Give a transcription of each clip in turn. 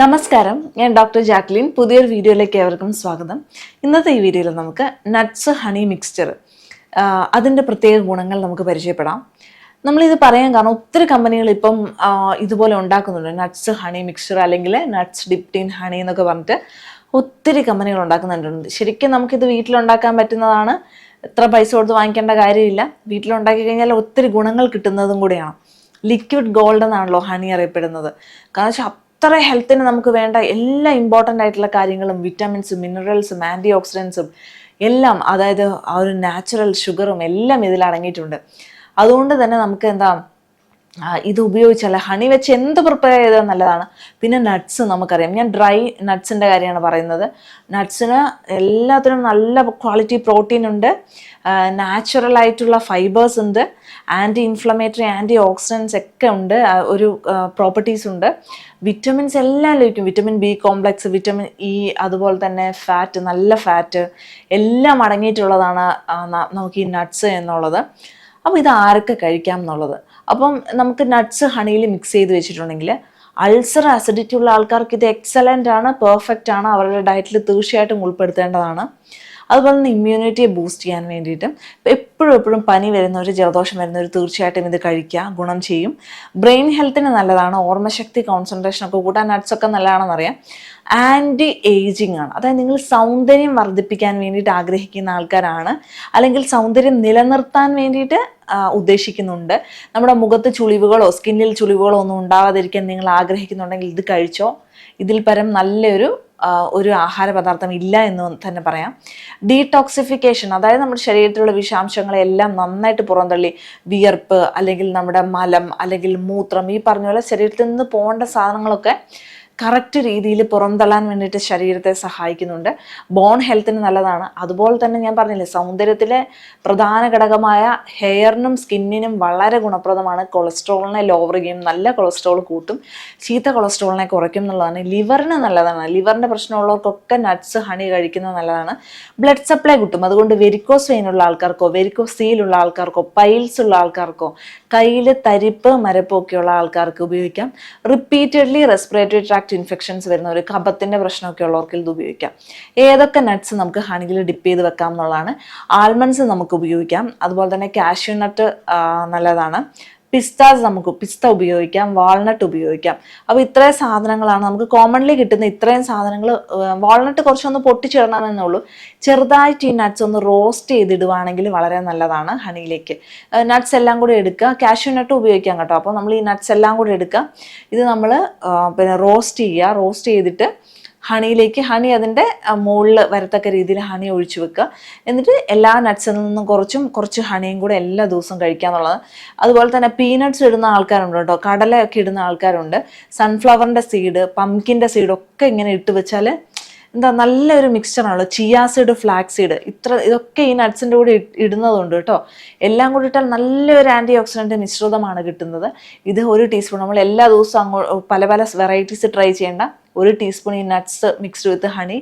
നമസ്കാരം. ഞാൻ doctor Jacqueline. പുതിയൊരു വീഡിയോയിലേക്ക് ഏവർക്കും സ്വാഗതം. ഇന്നത്തെ ഈ വീഡിയോയിൽ നമുക്ക് നട്ട്സ് ഹണി മിക്സ്ചർ അതിന്റെ പ്രത്യേക ഗുണങ്ങൾ നമുക്ക് പരിചയപ്പെടാം. നമ്മളിത് പറയാൻ കാരണം ഒത്തിരി കമ്പനികൾ ഇപ്പം ഇതുപോലെ ഉണ്ടാക്കുന്നുണ്ട്. നട്ട്സ് ഹണി മിക്സ്ചർ അല്ലെങ്കിൽ നട്ട്സ് ഡിപ്റ്റീൻ ഹണി എന്നൊക്കെ പറഞ്ഞിട്ട് ഒത്തിരി കമ്പനികൾ ഉണ്ടാക്കുന്നുണ്ട്. ശരിക്കും നമുക്കിത് വീട്ടിലുണ്ടാക്കാൻ പറ്റുന്നതാണ്. എത്ര പൈസ കൊടുത്ത് വാങ്ങിക്കേണ്ട കാര്യമില്ല. വീട്ടിലുണ്ടാക്കി കഴിഞ്ഞാൽ ഒത്തിരി ഗുണങ്ങൾ കിട്ടുന്നതും കൂടിയാണ്. ലിക്വിഡ് ഗോൾഡ് എന്നാണല്ലോ ഹണി അറിയപ്പെടുന്നത്. കാരണം വെച്ചാൽ അത്ര ഹെൽത്തിന് നമുക്ക് വേണ്ട എല്ലാ ഇമ്പോർട്ടന്റ് ആയിട്ടുള്ള കാര്യങ്ങളും വിറ്റാമിൻസും മിനറൽസും ആന്റി ഓക്സിഡൻസും എല്ലാം അതായത് ആ ഒരു നാച്ചുറൽ ഷുഗറും എല്ലാം ഇതിൽ അടങ്ങിയിട്ടുണ്ട്. അതുകൊണ്ട് തന്നെ നമുക്ക് എന്താ ഇത് ഉപയോഗിച്ചല്ല. ഹണി വെച്ച് എന്ത് പ്രിപ്പയർ ചെയ്താൽ നല്ലതാണ്. പിന്നെ നട്ട്സ് നമുക്കറിയാം. ഞാൻ ഡ്രൈ നട്ട്സിന്റെ കാര്യമാണ് പറയുന്നത്. നട്ട്സിന് എല്ലാത്തിനും നല്ല ക്വാളിറ്റി പ്രോട്ടീൻ ഉണ്ട്. നാച്ചുറൽ ആയിട്ടുള്ള ഫൈബേഴ്സ് ഉണ്ട്. ആന്റി ഇൻഫ്ലമേറ്ററി ആന്റി ഓക്സിഡൻസ് ഒക്കെ ഉണ്ട്. ഒരു പ്രോപ്പർട്ടീസ് ഉണ്ട്. വിറ്റമിൻസ് എല്ലാം ലഭിക്കും. Vitamin B complex vitamin E അതുപോലെ തന്നെ ഫാറ്റ് നല്ല ഫാറ്റ് എല്ലാം അടങ്ങിയിട്ടുള്ളതാണ് നമുക്ക് ഈ നട്ട്സ് എന്നുള്ളത്. അപ്പോൾ ഇത് ആരൊക്കെ കഴിക്കാം എന്നുള്ളത്? അപ്പം നമുക്ക് നട്ട്സ് ഹണിയിൽ മിക്സ് ചെയ്ത് വെച്ചിട്ടുണ്ടെങ്കിൽ അൾസർ അസിഡിറ്റി ഉള്ള ആൾക്കാർക്ക് ഇത് എക്സലന്റ് ആണ് പെർഫെക്റ്റ് ആണ് അവരുടെ ഡയറ്റിൽ തീർച്ചയായിട്ടും ഉൾപ്പെടുത്തേണ്ടതാണ്. അതുപോലെ തന്നെ ഇമ്മ്യൂണിറ്റിയെ ബൂസ്റ്റ് ചെയ്യാൻ വേണ്ടിയിട്ടും എപ്പോഴും എപ്പോഴും പനി വരുന്നവർ ജലദോഷം വരുന്നവർ തീർച്ചയായിട്ടും ഇത് കഴിക്കുക ഗുണം ചെയ്യും. ബ്രെയിൻ ഹെൽത്തിന് നല്ലതാണ് ഓർമ്മശക്തി കോൺസെൻട്രേഷൻ ഒക്കെ കൂട്ടാൻ നട്ട്സൊക്കെ ഒക്കെ നല്ലതാണെന്നറിയാം ആന്റി ഏജിങ് ആണ്. അതായത് നിങ്ങൾ സൗന്ദര്യം വർദ്ധിപ്പിക്കാൻ വേണ്ടിയിട്ട് ആഗ്രഹിക്കുന്ന ആൾക്കാരാണ് അല്ലെങ്കിൽ സൗന്ദര്യം നിലനിർത്താൻ വേണ്ടിയിട്ട് ഉദ്ദേശിക്കുന്നുണ്ട്. നമ്മുടെ മുഖത്ത് ചുളിവുകളോ സ്കിന്നിൽ ചുളിവുകളോ ഒന്നും ഉണ്ടാവാതിരിക്കാൻ നിങ്ങൾ ആഗ്രഹിക്കുന്നുണ്ടെങ്കിൽ ഇത് കഴിച്ചോ. ഇതിൽ പരം നല്ലൊരു ഒരു ആഹാര പദാർത്ഥം ഇല്ല എന്ന് തന്നെ പറയാം. ഡീടോക്സിഫിക്കേഷൻ അതായത് നമ്മുടെ ശരീരത്തിലുള്ള വിഷാംശങ്ങളെല്ലാം നന്നായിട്ട് പുറന്തള്ളി വിയർപ്പ് അല്ലെങ്കിൽ നമ്മുടെ മലം അല്ലെങ്കിൽ മൂത്രം ഈ പറഞ്ഞ പോലെ ശരീരത്തിൽ നിന്ന് പോകേണ്ട സാധനങ്ങളൊക്കെ കറക്റ്റ് രീതിയിൽ പുറന്തള്ളാൻ വേണ്ടിയിട്ട് ശരീരത്തെ സഹായിക്കുന്നുണ്ട്. ബോൺ ഹെൽത്തിന് നല്ലതാണ്. അതുപോലെ തന്നെ ഞാൻ പറഞ്ഞില്ലേ സൗന്ദര്യത്തിലെ പ്രധാന ഘടകമായ ഹെയറിനും സ്കിന്നിനും വളരെ ഗുണപ്രദമാണ്. കൊളസ്ട്രോളിനെ ലോവർ ചെയ്യും നല്ല കൊളസ്ട്രോൾ കൂട്ടും. ചീത്ത കൊളസ്ട്രോളിനെ കുറയ്ക്കും എന്നുള്ളതാണ്. ലിവറിന് നല്ലതാണ്. ലിവറിന്റെ പ്രശ്നമുള്ളവർക്കൊക്കെ നട്ട്സ് ഹണി കഴിക്കുന്നത് നല്ലതാണ്. ബ്ലഡ് സപ്ലൈ കിട്ടും. അതുകൊണ്ട് വെരിക്കോസ് വെയിൻ ഉള്ള ആൾക്കാർക്കോ വെരിക്കോസ് സീലുള്ള ആൾക്കാർക്കോ പൈൽസ് ഉള്ള ആൾക്കാർക്കോ കയ്യിൽ തരിപ്പ് മരപ്പൊക്കെയുള്ള ആൾക്കാർക്ക് ഉപയോഗിക്കാം. റിപ്പീറ്റഡ്ലി റെസ്പിറേറ്ററി ട്രാക്ട് ഇൻഫെക്ഷൻസ് വരുന്ന ഒരു കഫത്തിന്റെ പ്രശ്നമൊക്കെ ഉള്ളവർക്ക് ഇത് ഉപയോഗിക്കാം. ഏതൊക്കെ നട്ട്സ് നമുക്ക് ഹണിയിൽ ഡിപ്പ് ചെയ്ത് വെക്കാം എന്നുള്ളതാണ് ആൽമണ്ട്സ് നമുക്ക് ഉപയോഗിക്കാം. അതുപോലെ തന്നെ കാഷ്യൂ നട്ട് നല്ലതാണ്. പിസ്താസ് നമുക്ക് പിസ്ത ഉപയോഗിക്കാം വാൾനട്ട് ഉപയോഗിക്കാം. അപ്പോൾ ഇത്രയും സാധനങ്ങളാണ് നമുക്ക് കോമൺലി കിട്ടുന്ന ഇത്രയും സാധനങ്ങൾ വാൾനട്ട് കുറച്ചൊന്ന് പൊട്ടിച്ചിടണമെന്നേ ഉള്ളൂ. ചെറുതായിട്ട് ഈ നട്ട്സ് ഒന്ന് റോസ്റ്റ് ചെയ്തിടുവാണെങ്കിൽ വളരെ നല്ലതാണ് ഹണിയിലേക്ക് നട്ട്സ് എല്ലാം കൂടി എടുക്കുക. കാഷ്യൂ നട്ട് ഉപയോഗിക്കാം കേട്ടോ. അപ്പോൾ നമ്മൾ ഈ നട്ട്സ് എല്ലാം കൂടി എടുക്കുക. ഇത് നമ്മൾ പിന്നെ റോസ്റ്റ് ചെയ്യുക. റോസ്റ്റ് ചെയ്തിട്ട് ഹണിയിലേക്ക് ഹണി അതിന്റെ മുകളിൽ വരത്തക്ക രീതിയിൽ ഹണി ഒഴിച്ചു വെക്കുക. എന്നിട്ട് എല്ലാ നട്ട്സിൽ നിന്നും കുറച്ചും കുറച്ച് ഹണിയും കൂടെ എല്ലാ ദിവസവും കഴിക്കുക എന്നുള്ളത് അതുപോലെ തന്നെ പീനട്ട്സ് ഇടുന്ന ആൾക്കാരുണ്ട് കേട്ടോ. കടലയൊക്കെ ഇടുന്ന ആൾക്കാരുണ്ട്. സൺഫ്ലവറിന്റെ സീഡ് പംകിന്റെ സീഡ് ഒക്കെ ഇങ്ങനെ ഇട്ട് വെച്ചാൽ എന്താ നല്ലൊരു മിക്സ്ചറാണല്ലോ ചിയാസീഡ് ഫ്ലാക്സീഡ് ഫ്ലാക്സ് സീഡ് ഇത്ര ഇതൊക്കെ ഈ നട്ട്സിന്റെ കൂടെ ഇടുന്നതുണ്ട് കേട്ടോ. എല്ലാം കൂടി ഇട്ടാൽ നല്ലൊരു ആന്റി ഓക്സിഡന്റ് മിശ്രിതമാണ് കിട്ടുന്നത്. ഇത് ഒരു ടീസ്പൂൺ നമ്മൾ എല്ലാ ദിവസവും അങ്ങോ പല പല വെറൈറ്റീസ് ട്രൈ ചെയ്യേണ്ട ഒരു ടീസ്പൂൺ ഈ നട്ട്സ് മിക്സ്ഡ് വിത്ത് ഹണി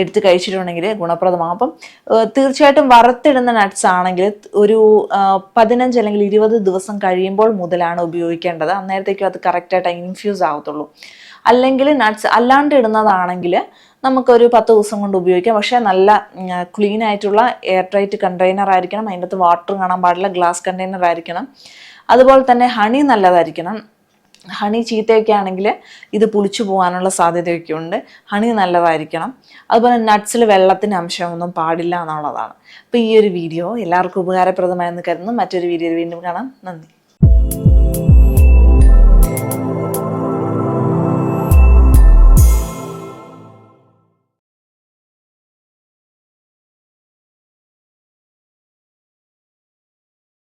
എടുത്ത് കഴിച്ചിട്ടുണ്ടെങ്കിൽ ഗുണപ്രദമാകും. അപ്പം തീർച്ചയായിട്ടും വറുത്തിടുന്ന നട്ട്സ് ആണെങ്കിൽ ഒരു പതിനഞ്ച് അല്ലെങ്കിൽ ഇരുപത് ദിവസം കഴിയുമ്പോൾ മുതലാണ് ഉപയോഗിക്കേണ്ടത്. അന്നേരത്തേക്കും അത് കറക്റ്റായിട്ട് ഇൻഫ്യൂസ് ആവത്തുള്ളൂ. അല്ലെങ്കിൽ നട്ട്സ് അല്ലാണ്ട് ഇടുന്നതാണെങ്കിൽ നമുക്കൊരു പത്ത് ദിവസം കൊണ്ട് ഉപയോഗിക്കാം. പക്ഷേ നല്ല ക്ലീൻ ആയിട്ടുള്ള എയർ ടൈറ്റ് കണ്ടെയ്നർ ആയിരിക്കണം. അതിന്റെ അകത്ത് വാട്ടർ കാണാൻ പാടില്ല ഗ്ലാസ് കണ്ടെയ്നർ ആയിരിക്കണം. അതുപോലെ തന്നെ ഹണി നല്ലതായിരിക്കണം. ഹണി ചീത്തയൊക്കെ ആണെങ്കിൽ ഇത് പുളിച്ചു പോകാനുള്ള സാധ്യതയൊക്കെ ഉണ്ട്. ഹണി നല്ലതായിരിക്കണം. അതുപോലെ നട്ട്സിൽ വെള്ളത്തിന്റെ അംശമൊന്നും പാടില്ല എന്നുള്ളതാണ്. അപ്പോൾ ഈ ഒരു വീഡിയോ എല്ലാവർക്കും ഉപകാരപ്രദമായെന്ന് കരുതുന്നു. മറ്റൊരു വീഡിയോയിൽ വീണ്ടും കാണാം. നന്ദി.